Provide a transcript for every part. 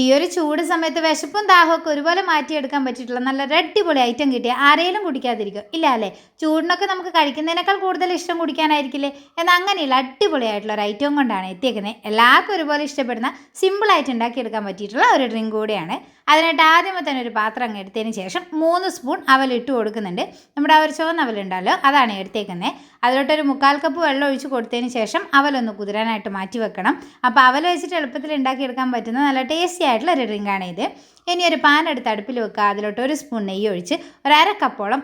ഈ ഒരു ചൂട് സമയത്ത് വിശപ്പും ദാഹമൊക്കെ ഒരുപോലെ മാറ്റിയെടുക്കാൻ പറ്റിയിട്ടുള്ള നല്ല അടിപൊളി ഐറ്റം കിട്ടിയ ആരെയും കുടിക്കാതിരിക്കും. ഇല്ല അല്ലേ? ചൂടിനൊക്കെ നമുക്ക് കഴിക്കുന്നതിനേക്കാൾ കൂടുതൽ ഇഷ്ടം കുടിക്കാനായിരിക്കില്ലേ? എന്നാൽ അങ്ങനെയുള്ള അടിപൊളിയായിട്ടുള്ള ഒരു ഐറ്റം കൊണ്ടാണ് എത്തിയേക്കുന്നത്. എല്ലാവർക്കും ഒരുപോലെ ഇഷ്ടപ്പെടുന്ന സിമ്പിളായിട്ട് ഉണ്ടാക്കിയെടുക്കാൻ പറ്റിയിട്ടുള്ള ഒരു ഡ്രിങ്ക് കൂടിയാണ്. അതിനായിട്ട് ആദ്യമേ തന്നെ ഒരു പാത്രം അങ്ങ് എടുത്തതിന് ശേഷം മൂന്ന് സ്പൂൺ അവൽ ഇട്ട് കൊടുക്കുന്നുണ്ട്. നമ്മുടെ ആ ഒരു ചുവന്ന അവലുണ്ടല്ലോ അതാണ് എടുത്തേക്കുന്നത് അതിലോട്ടൊരു മുക്കാൽ കപ്പ് വെള്ളം ഒഴിച്ച് കൊടുത്തതിന് ശേഷം അവലൊന്ന് കുതിരാനായിട്ട് മാറ്റി വെക്കണം. അപ്പോൾ അവൽ വെച്ചിട്ട് എളുപ്പത്തിൽ ഉണ്ടാക്കിയെടുക്കാൻ പറ്റുന്ന നല്ല ടേസ്റ്റി ആയിട്ടുള്ള ഒരു ഡ്രിങ്കാണ് ഇത്. ഇനി ഒരു പാൻ എടുത്ത് അടുപ്പിൽ വെക്കുക. അതിലോട്ട് ഒരു സ്പൂൺ നെയ്യ് ഒഴിച്ച് ഒരു അര കപ്പോളം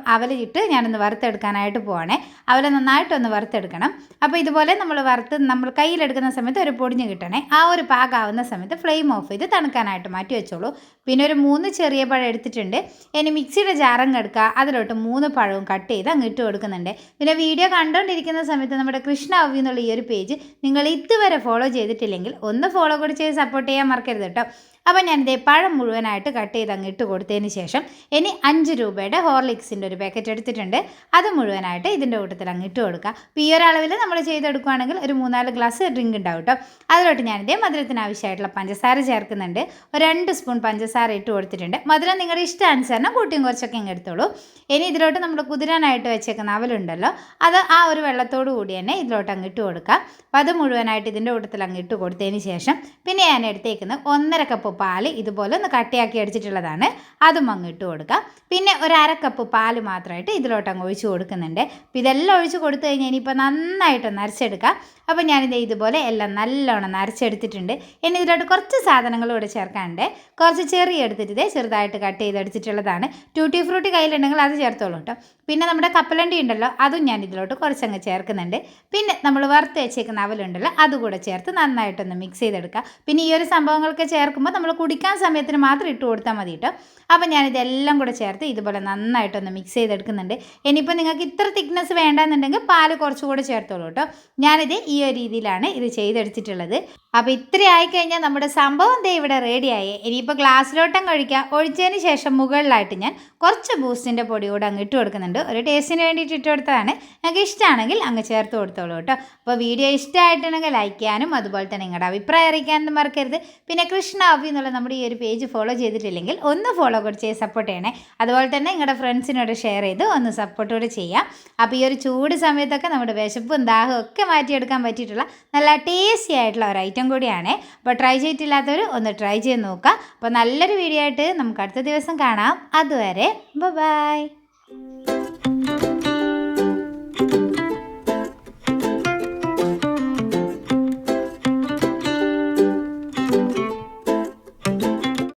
ഞാനൊന്ന് വറുത്തെടുക്കാനായിട്ട് പോവാണേ. അവൽ നന്നായിട്ടൊന്ന് വറുത്തെടുക്കണം. അപ്പോൾ ഇതുപോലെ നമ്മൾ വറുത്ത് നമ്മൾ കയ്യിലെടുക്കുന്ന സമയത്ത് ഒരു പൊടിഞ്ഞ് കിട്ടണേ. ആ ഒരു പാകാവുന്ന സമയത്ത് ഫ്ലെയിം ഓഫ് ചെയ്ത് തണുക്കാനായിട്ട് മാറ്റി വെച്ചോളൂ. പിന്നെ ഒരു മൂന്ന് ചെറിയ പഴം എടുത്തിട്ടുണ്ട്. ഇനി മിക്സിയുടെ ജാറങ്ങ് എടുക്കുക. അതിലോട്ട് മൂന്ന് പഴവും കട്ട് ചെയ്ത് അങ്ങ് ഇട്ട് കൊടുക്കുന്നുണ്ട്. പിന്നെ വീഡിയോ കണ്ടുകൊണ്ടിരിക്കുന്ന സമയത്ത് നമ്മുടെ കൃഷ്ണ അവ്യൂ എന്നുള്ള ഈ ഒരു പേജ് നിങ്ങൾ ഇതുവരെ ഫോളോ ചെയ്തിട്ടില്ലെങ്കിൽ ഒന്ന് ഫോളോ കൂടി ചെയ്ത് സപ്പോർട്ട് ചെയ്യാൻ മറക്കരുത് കേട്ടോ. അപ്പോൾ ഇതേ പഴം മുഴുവനായിട്ട് കട്ട് ചെയ്ത് അങ്ങ് ഇട്ട് കൊടുത്തതിന് ശേഷം ഇനി അഞ്ച് രൂപയുടെ ഹോർലിക്സിന്റെ ഒരു പാക്കറ്റ് എടുത്തിട്ടുണ്ട്. അത് മുഴുവനായിട്ട് ഇതിന്റെ കൂട്ടത്തിൽ അങ്ങ് ഇട്ട് കൊടുക്കുക അപ്പോൾ ഈ ഒരളവിൽ നമ്മൾ ചെയ്തെടുക്കുകയാണെങ്കിൽ ഒരു മൂന്നാൽ ഗ്ലാസ് ഡ്രിങ്ക് ഉണ്ടാവും കേട്ടോ. അതിലോട്ട് ഞാനിതേ മധുരത്തിന് ആവശ്യമായിട്ടുള്ള പഞ്ചസാര ചേർക്കുന്നുണ്ട്. ഒരു രണ്ട് സ്പൂൺ പഞ്ചസാര ഇട്ട് കൊടുത്തിട്ടുണ്ട്. മധുരം നിങ്ങളുടെ ഇഷ്ടാനുസരണം കൂട്ടിയും കുറച്ചൊക്കെ ഇങ്ങ് എടുത്തോളൂ. ഇനി ഇതിലോട്ട് നമ്മൾ കുതിരാനായിട്ട് വെച്ചേക്കുന്ന അവലുണ്ടല്ലോ അത് ആ ഒരു വെള്ളത്തോടു കൂടി തന്നെ ഇതിലോട്ട് അങ്ങ് ഇട്ട് കൊടുക്കുക അപ്പോൾ അത് മുഴുവനായിട്ട് ഇതിന്റെ കൂട്ടത്തിൽ അങ്ങ് ഇട്ട് കൊടുത്തതിന് ശേഷം പിന്നെ ഞാൻ എടുത്തേക്കുന്നത് ഒന്നര കപ്പ് പാൽ ഇതുപോലെ ഒന്ന് കട്ടിയാക്കി അടിച്ചിട്ടുള്ളതാണ്. അതും അങ്ങ് ഇട്ട് കൊടുക്കാം. പിന്നെ ഒരു അര കപ്പ് പാൽ മാത്രമായിട്ട് ഇതിലോട്ട് അങ്ങ് ഒഴിച്ച് കൊടുക്കുന്നുണ്ട്. അപ്പോൾ ഇതെല്ലാം ഒഴിച്ച് കൊടുത്തു കഴിഞ്ഞാൽ ഇനിയിപ്പോൾ നന്നായിട്ടൊന്ന് നരച്ചെടുക്കാം. അപ്പോൾ ഞാനിത് ഇതുപോലെ എല്ലാം നല്ലോണം നരച്ചെടുത്തിട്ടുണ്ട്. ഇനി ഇതിലോട്ട് കുറച്ച് സാധനങ്ങൾ കൂടെ ചേർക്കാനുണ്ട്. കുറച്ച് ചെറിയ എടുത്തിട്ട് ഇതേ ചെറുതായിട്ട് കട്ട് ചെയ്തെടുത്തിട്ടുള്ളതാണ് ട്യൂട്ടി ഫ്രൂട്ടി കയ്യിലുണ്ടെങ്കിൽ അത് ചേർത്തോളൂ കേട്ടോ പിന്നെ നമ്മുടെ കപ്പലണ്ടി ഉണ്ടല്ലോ അതും ഞാൻ ഇതിലോട്ട് കുറച്ചങ്ങ് ചേർക്കുന്നുണ്ട്. പിന്നെ നമ്മൾ വറുത്ത് വെച്ചേക്കുന്ന അവലുണ്ടല്ലോ അതുകൂടെ ചേർത്ത് നന്നായിട്ടൊന്ന് മിക്സ് ചെയ്തെടുക്കുക പിന്നെ ഈ ഒരു സംഭവങ്ങളൊക്കെ ചേർക്കുമ്പോൾ നമ്മൾ കുടിക്കാൻ സമയത്തിന് മാത്രം ഇട്ട് കൊടുത്താൽ മതി കേട്ടോ അപ്പോൾ ഞാനിതെല്ലാം കൂടെ ചേർത്ത് ഇതുപോലെ നന്നായിട്ടൊന്ന് മിക്സ് ചെയ്തെടുക്കുന്നുണ്ട്. ഇനിയിപ്പോൾ നിങ്ങൾക്ക് ഇത്ര തിക്നെസ് വേണ്ടെന്നുണ്ടെങ്കിൽ പാൽ കുറച്ചുകൂടെ ചേർത്തോളൂ കേട്ടോ. ഞാനിത് ഈ ഒരു രീതിയിലാണ് ഇത് ചെയ്തെടുത്തിട്ടുള്ളത്. അപ്പോൾ ഇത്ര ആയിക്കഴിഞ്ഞാൽ നമ്മുടെ സംഭവം ദേ ഇവിടെ റെഡിയായി ഇനിയിപ്പോൾ ഗ്ലാസ്സിലോട്ടം കഴിക്കുക ഒഴിച്ചതിന് ശേഷം മുകളിലായിട്ട് ഞാൻ കുറച്ച് ബൂസ്റ്റിന്റെ പൊടി കൂടെ അങ്ങ് ഇട്ട് കൊടുക്കുന്നുണ്ട്. ഒരു ടേസ്റ്റിന് വേണ്ടിയിട്ട് ഇട്ട് കൊടുത്തതാണ്. നിങ്ങൾക്ക് ഇഷ്ടമാണെങ്കിൽ അങ്ങ് ചേർത്ത് കൊടുത്തോളൂ കേട്ടോ. അപ്പോൾ വീഡിയോ ഇഷ്ടമായിട്ടുണ്ടെങ്കിൽ ലൈക്ക് ചെയ്യാനും അതുപോലെ തന്നെ നിങ്ങളുടെ അഭിപ്രായം അറിയിക്കാനും മറക്കരുത്. പിന്നെ കൃഷ്ണ അഭി എന്നുള്ള നമ്മുടെ ഈ ഒരു പേജ് ഫോളോ ചെയ്തിട്ടില്ലെങ്കിൽ ഒന്ന് ഫോളോ കൂടി ചെയ്ത് സപ്പോർട്ട് ചെയ്യണേ. അതുപോലെ തന്നെ നിങ്ങളുടെ ഫ്രണ്ട്സിനോട് ഷെയർ ചെയ്ത് ഒന്ന് സപ്പോർട്ട് കൂടി ചെയ്യാം. അപ്പോൾ ഈ ഒരു ചൂട് സമയത്തൊക്കെ നമ്മുടെ വിശപ്പും ദാഹവും ഒക്കെ മാറ്റിയെടുക്കാൻ പറ്റിയിട്ടുള്ള നല്ല ടേസ്റ്റി ആയിട്ടുള്ള ഒരു ഐറ്റം കൂടിയാണ്. അപ്പോൾ ട്രൈ ചെയ്തിട്ടില്ലാത്തവർ ഒന്ന് ട്രൈ ചെയ്ത് നോക്കുക. അപ്പോൾ നല്ലൊരു വീഡിയോ ആയിട്ട് നമുക്ക് അടുത്ത ദിവസം കാണാം. അതുവരെ ബൈ